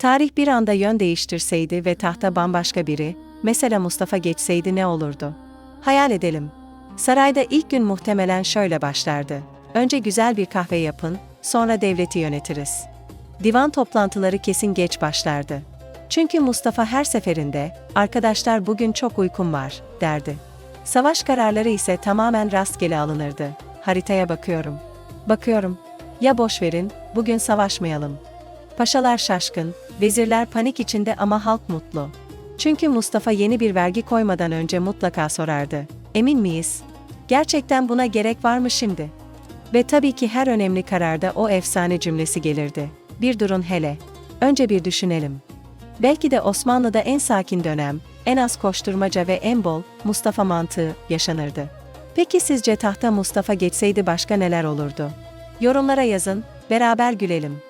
Tarih bir anda yön değiştirseydi ve tahta bambaşka biri, mesela Mustafa geçseydi ne olurdu? Hayal edelim. Sarayda ilk gün muhtemelen şöyle başlardı. Önce güzel bir kahve yapın, sonra devleti yönetiriz. Divan toplantıları kesin geç başlardı. Çünkü Mustafa her seferinde, arkadaşlar bugün çok uykum var, derdi. Savaş kararları ise tamamen rastgele alınırdı. Haritaya bakıyorum. Bakıyorum. Ya boş verin, bugün savaşmayalım. Paşalar şaşkın, vezirler panik içinde ama halk mutlu. Çünkü Mustafa yeni bir vergi koymadan önce mutlaka sorardı. Emin miyiz? Gerçekten buna gerek var mı şimdi? Ve tabii ki her önemli kararda o efsane cümlesi gelirdi. Bir durun hele. Önce bir düşünelim. Belki de Osmanlı'da en sakin dönem, en az koşturmaca ve en bol Mustafa mantığı yaşanırdı. Peki sizce tahta Mustafa geçseydi başka neler olurdu? Yorumlara yazın, beraber gülelim.